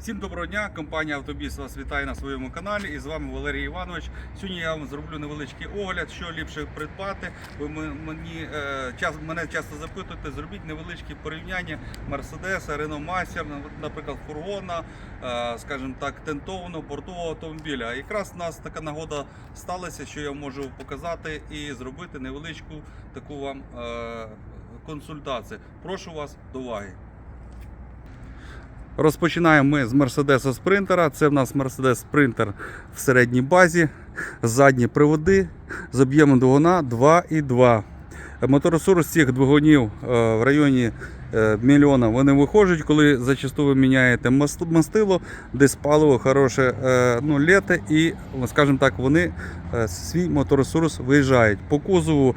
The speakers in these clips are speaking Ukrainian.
Всім доброго дня! Компанія Автобіс вас вітає на своєму каналі. І з вами Валерій Іванович. Сьогодні я вам зроблю невеличкий огляд, що ліпше придбати. Ви мені е, час мене часто запитуєте, зробіть невеличке порівняння Мерседеса, Master, нав- наприклад, фургона, е, скажімо так, тентованого бортового автомобіля. Якраз у нас така нагода сталася, що я можу показати і зробити невеличку таку вам е, консультацію. Прошу вас до уваги. Розпочинаємо ми з Mercedes Спринтера. Це в нас Mercedes Sprinter в середній базі, задні приводи з об'ємом двигуна 2,2. Моторосурс цих двигунів е, в районі е, мільйона вони виходять, коли зачасту ви міняєте мастило, десь паливо хороше е, ну, лєте і, скажімо так, вони свій моторесурс виїжджають. По кузову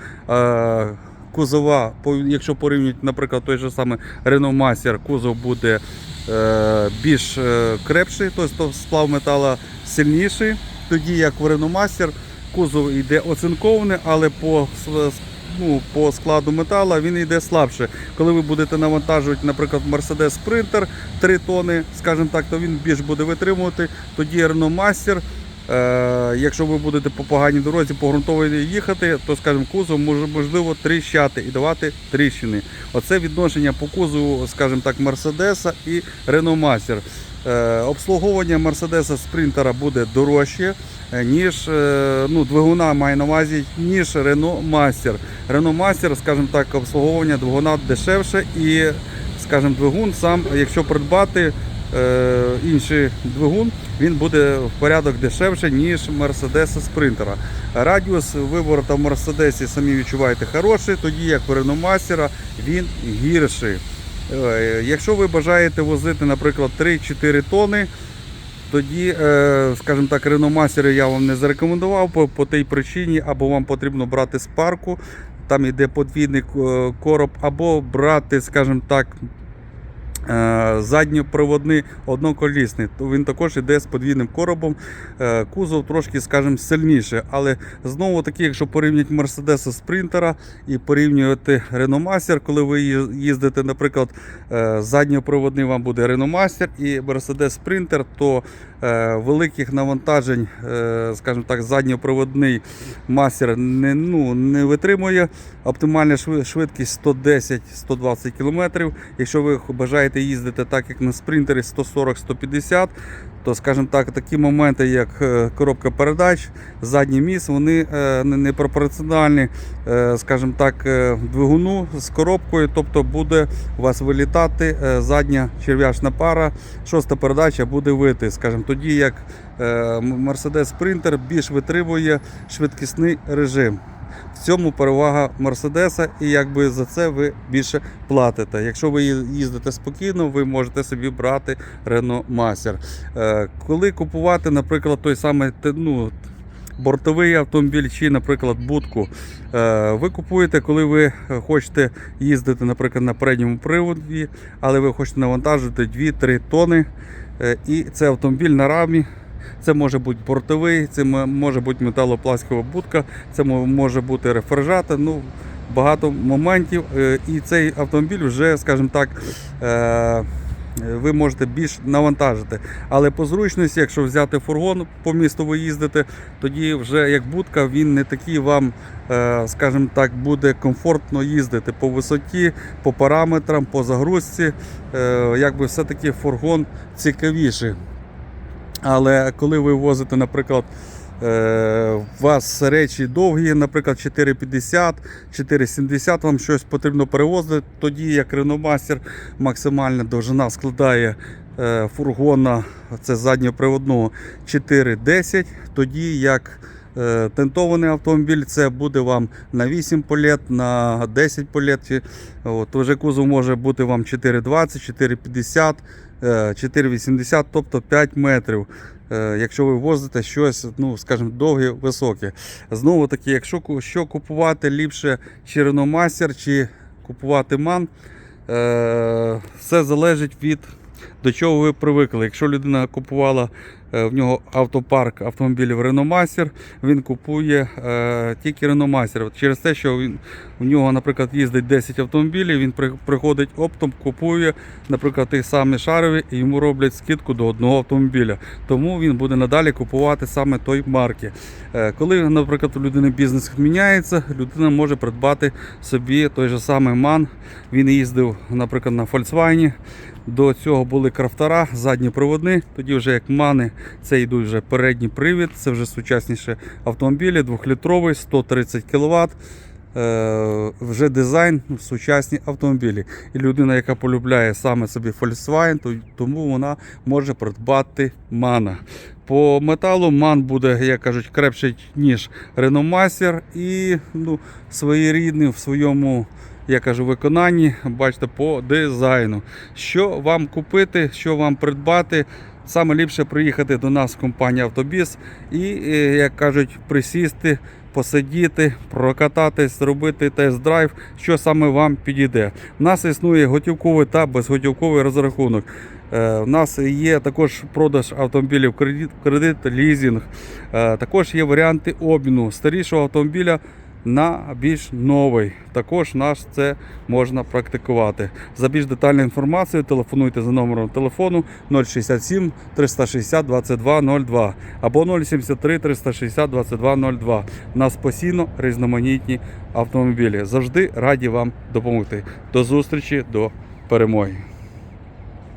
кузова, якщо порівнюють, наприклад, той же самий Renault Master, кузов буде більш е, крепший, тобто сплав метала сильніший, тоді як в Master кузов йде оцинкований, але по, ну, по складу металу він йде слабше. Коли ви будете навантажувати, наприклад, Mercedes Sprinter 3 тони, скажімо так, то він більш буде витримувати. Тоді Renault Master, е, якщо ви будете по поганій дорозі, по ґрунтовій їхати, то скажімо, кузов може можливо тріщати і давати тріщини. Оце відношення по кузову, скажімо так, Мерседеса і Renault Master. Е, обслуговування Мерседеса Спринтера буде дорожче, е, ніж е, ну, двигуна має на увазі, ніж Renault Master. Renault Master, скажімо так, обслуговування двигуна дешевше і, скажімо, двигун сам, якщо придбати е, інший двигун, він буде в порядок дешевше, ніж Мерседеса Спринтера. Радіус вибору в Мерседесі самі відчуваєте хороший, тоді як у Master він гірший. Е, Якщо ви бажаєте возити, наприклад, 3-4 тони, тоді, е, скажімо так, Master я вам не зарекомендував по, по тій причині, або вам потрібно брати з парку, там йде подвійний е, короб, або брати, скажімо так, е, задньоприводний одноколісний. То Він також йде з подвійним коробом. Е, Кузов трошки, скажімо, сильніше. Але знову таки, якщо порівняти Мерседеса Спринтера і порівнювати Реномастер, коли ви їздите, наприклад, е, задньоприводний вам буде Реномастер і Mercedes Спринтер, то е, великих навантажень, е, скажімо так, задньоприводний мастер не, ну, не витримує. Оптимальна швидкість 110-120 км. Якщо ви бажаєте їздити так, як на спринтері 140-150 то, скажімо так, такі моменти, як е, коробка передач, задній міст, вони е, не пропорціональні, е, скажімо так, двигуну з коробкою, тобто буде у вас вилітати задня черв'ячна пара, шоста передача буде вити, скажімо, тоді як Mercedes Sprinter більш витримує швидкісний режим. В цьому перевага Мерседеса, і якби за це ви більше платите. Якщо ви їздите спокійно, ви можете собі брати Renault Master. Е, Коли купувати, наприклад, той самий ну, бортовий автомобіль чи, наприклад, будку, е, ви купуєте, коли ви хочете їздити, наприклад, на передньому приводі, але ви хочете навантажити 2-3 тони. е, І це автомобіль на рамі. Це може бути бортовий, це може бути металопластикова будка, це може бути рефрижата. Ну, багато моментів. Е, І цей автомобіль вже, скажімо так, е, ви можете більш навантажити. Але по зручності, якщо взяти фургон по місту ви їздите, тоді вже як будка він не такий вам, е, скажімо так, буде комфортно їздити по висоті, по параметрам, по загрузці. Якби все-таки фургон цікавіший. Але коли ви возите, наприклад, е, у вас речі довгі, наприклад, 4,50, 4,70, вам щось потрібно перевозити, тоді як реномастер максимальна довжина складає е, фургона, це задньоприводного 4,10, тоді як тентований автомобіль це буде вам на 8 полет, на 10 полет. От, вже кузов може бути вам 4,20, 4,50, е, 4,80, тобто 5 метрів. Е, Якщо ви возите щось, ну скажімо, довге, високе. Знову таки, якщо що купувати ліпше Master, чи купувати MAN, е, все залежить від до чого ви привикли. Якщо людина купувала е, в нього автопарк автомобілів Master, він купує е, тільки. От Через те, що він, у нього, наприклад, їздить 10 автомобілів, він при- приходить оптом, купує, наприклад, ті самі шарові, і йому роблять скидку до одного автомобіля. Тому він буде надалі купувати саме той марки. Е, Коли, наприклад, у людини бізнес міняється, людина може придбати собі той же самий МАН. Він їздив, наприклад, на Volkswagen. До цього були крафтера, задні проводни. Тоді вже як мани, це йдуть вже передній привід, це вже сучасніші автомобілі, 2-літровий, 130 кВт. Вже дизайн ну, сучасні автомобілі. І людина, яка полюбляє саме собі Volkswagen, то, тому вона може придбати мана. По металу ман буде, як кажуть, крепший, ніж Renault Master і ну, своєрідний в своєму я кажу, виконанні, бачите, по дизайну. Що вам купити, що вам придбати, саме ліпше приїхати до нас в компанію Автобіс і, е, як кажуть, присісти, посидіти, прокататись, зробити тест-драйв, що саме вам підійде. У нас існує готівковий та безготівковий розрахунок. Е, У нас є також продаж автомобілів кредит, кредит лізінг. Е, Також є варіанти обміну старішого автомобіля на більш новий. Також наш це можна практикувати. За більш детальною інформацією телефонуйте за номером телефону 067 360 2202 або 073 360 2202. У нас постійно різноманітні автомобілі. Завжди раді вам допомогти. До зустрічі, до перемоги.